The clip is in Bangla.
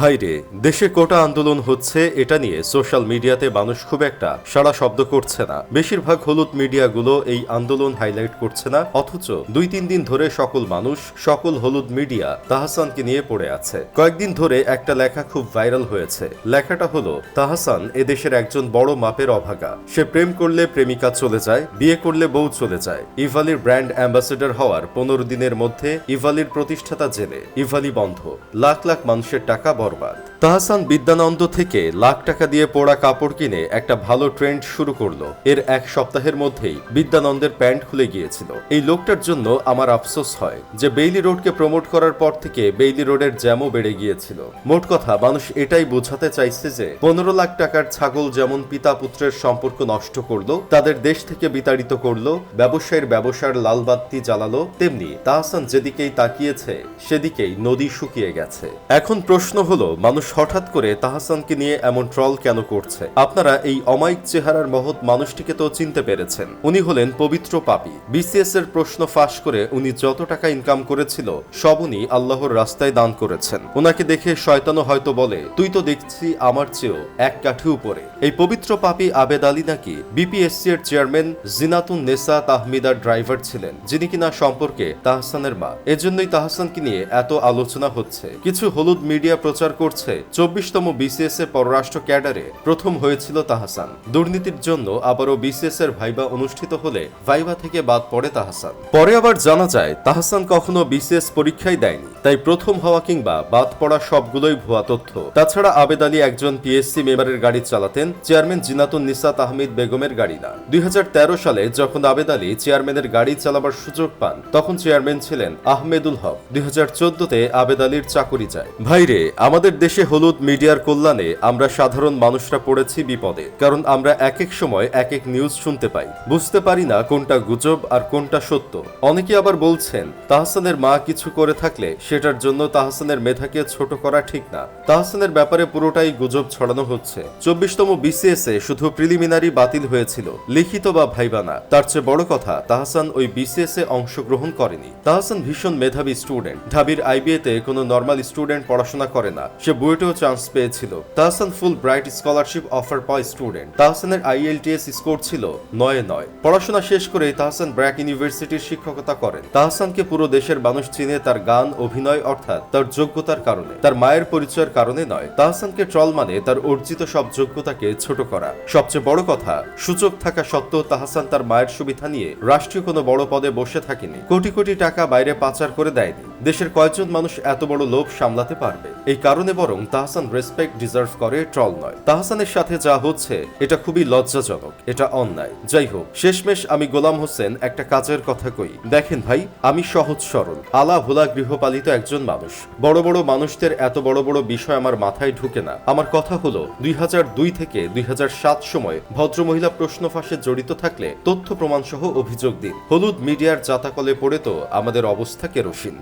ভাইরে, দেশে কোটা আন্দোলন হচ্ছে, এটা নিয়ে সোশ্যাল মিডিয়াতে মানুষ খুব একটা সারা শব্দ করছে না। বেশিরভাগ হলুদ মিডিয়াগুলো এই আন্দোলন হাইলাইট করছে না, অথচ দুই তিন দিন ধরে সকল মানুষ, সকল হলুদ মিডিয়া তাহসানকে নিয়ে পড়ে আছে। কয়েকদিন ধরে একটা লেখা খুব ভাইরাল হয়েছে। লেখাটা হলো, তাহসান এদেশের একজন বড় মাপের অভাগা। সে প্রেম করলে প্রেমিকা চলে যায়, বিয়ে করলে বউ চলে যায়। ইভালির ব্র্যান্ড অ্যাম্বাসেডর হওয়ার পনেরো দিনের মধ্যে ইভালির প্রতিষ্ঠাতা জেলে। ইভালি বন্ধ। লাখ লাখ মানুষের টাকা hormat তাহসান বিদ্যানন্দ থেকে লাখ টাকা দিয়ে পোড়া কাপড় কিনে একটা ভালো ট্রেন্ড শুরু করল। এর এক সপ্তাহের মধ্যেই বিদ্যানন্দের প্যান্ট খুলে গিয়েছিল। এই লোকটার জন্য আমার আফসোস হয় যে বেইলি রোডকে প্রমোট করার পর থেকে বেইলি রোডের জ্যামও বেড়ে গিয়েছিল। মোট কথা, মানুষ এটাই বোঝাতে চাইছে যে, পনেরো লাখ টাকার ছাগল যেমন পিতা পুত্রের সম্পর্ক নষ্ট করল, তাদের দেশ থেকে বিতাড়িত করল, ব্যবসায়ের ব্যবসার লালবাত্তি জ্বালালো, তেমনি তাহসান যেদিকেই তাকিয়েছে, সেদিকেই নদী শুকিয়ে গেছে। এখন প্রশ্ন হলো, মানুষ হঠাৎ করে তাহসানকে নিয়ে এমন ট্রল কেন করছে? আপনারা এই অমায়িক চেহারার মহৎ মানুষটিকে তো চিনতে পেরেছেন। উনি হলেন পবিত্র পাপী। বিসিএস এর প্রশ্ন ফাঁস করে উনি যত টাকা ইনকাম করেছিল, সব উনি আল্লাহর রাস্তায় দান করেছেন। ওনাকে দেখে শয়তানও হয়তো বলে, তুই তো দেখছি আমার চেয়েও এক কাঠি উপরে। এই পবিত্র পাপী আবেদ আলী নাকি বিপিএসসি এর চেয়ারম্যান জিনাতুন নেসা তাহমিদার ড্রাইভার ছিলেন, যিনি কিনা সম্পর্কে তাহসানের মা। এজন্যই তাহসানকে নিয়ে এত আলোচনা হচ্ছে। কিছু হলুদ মিডিয়া প্রচার করছে চব্বিশতম বিসিএস এ পররাষ্ট্র ক্যাডারে প্রথম হয়েছিল তাহসান। দুর্নীতির জন্য আবারও বিসিএস এর ভাইবা অনুষ্ঠিত হলে ভাইবা থেকে বাদ পড়ে তাহসান। পরে আবার জানা যায়, তাহসান কখনো বিসিএস পরীক্ষাই দেয়নি, তাই প্রথম হওয়া কিংবা বাদ পড়া সবগুলোই ভুয়া তথ্য। তাছাড়া আবেদ আলী একজন পিএসসি মেম্বারের গাড়ি চালাতেন চেয়ারম্যান জিনাতুন নিসা তাহমিদ বেগমের গাড়ি না। দুই হাজার তেরো সালে যখন আবেদ আলী চেয়ারম্যানের গাড়ি চালাবার সুযোগ পান, তখন চেয়ারম্যান ছিলেন আহমেদুল হক। দুই হাজার চোদ্দতে আবেদ আলীর চাকরি যায়। ভাইরে, আমাদের দেশে হলুদ মিডিয়ার কল্যাণে আমরা সাধারণ মানুষরা পড়েছি বিপদে, কারণ আমরা এক এক সময় এক এক নিউজ শুনতে পাই। বুঝতে পারি না কোনটা গুজব আর কোনটা সত্য। অনেকে আবার বলছেন, তাহসানের মা কিছু করে থাকলে সেটার জন্য তাহসানের মেধাকে ছোট করা ঠিক না। তাহসানের ব্যাপারে পুরোটাই গুজব ছড়ানো হচ্ছে। চব্বিশতম বিসিএস এ শুধু প্রিলিমিনারি বাতিল হয়েছিল, লিখিত বা ভাইবানা তার চেয়ে বড় কথা, তাহসান ওই বিসিএস এ অংশগ্রহণ করেনি। তাহসান ভীষণ মেধাবী স্টুডেন্ট। ঢাবির আইবিএতে কোনো নর্মাল স্টুডেন্ট পড়াশোনা করে না। সে বুয়েটেও চান্স পেয়েছিল। Tahsan Fulbright scholarship offer পায় স্টুডেন্ট তাহসানের আইএলটিএস স্কোর ছিল নয়ে নয়। পড়াশোনা শেষ করে তাহসান ব্র্যাক ইউনিভার্সিটির শিক্ষকতা করেন। তাহসানকে পুরো দেশের মানুষ চিনে তার গান, অভিনয় অর্থাৎ তার যোগ্যতার কারণে। তার মায়ের পরিচয়ের কারণে নয়। তাহসানকে ট্রল মানে তার অর্জিত সব যোগ্যতাকে ছোট করা। সবচেয়ে বড় কথা সুযোগ থাকা সত্ত্বেও তাহসান তার মায়ের সুবিধা নিয়ে রাষ্ট্রীয় কোনো বড় পদে বসে থাকেনি। কোটি কোটি টাকা বাইরে পাচার করে দেয়নি। দেশের কয়েকজন মানুষ এত বড় লোভ সামলাতে পারবে। এই কারণে বরং তাহসান রেসপেক্ট ডিজার্ভ করে ট্রল নয়। তাহসানের সাথে যা হচ্ছে, এটা খুবই লজ্জাজনক, এটা অন্যায়। যাই হোক, শেষমেশ আমি গোলাম হোসেন একটা কাজের কথা কই। দেখেন ভাই, আমি সহজ সরল, আলা ভোলা গৃহপালিত একজন মানুষ। বড় বড় মানুষদের এত বড় বড় বিষয় আমার মাথায় ঢুকে না। আমার কথা হলো, দুই থেকে দুই সময় ভদ্রমহিলা প্রশ্ন ফাঁসে জড়িত থাকলে তথ্য প্রমাণ সহ অভিযোগ দিন। হলুদ মিডিয়ার জাতাকলে পড়ে তো আমাদের অবস্থা কেরোসিন।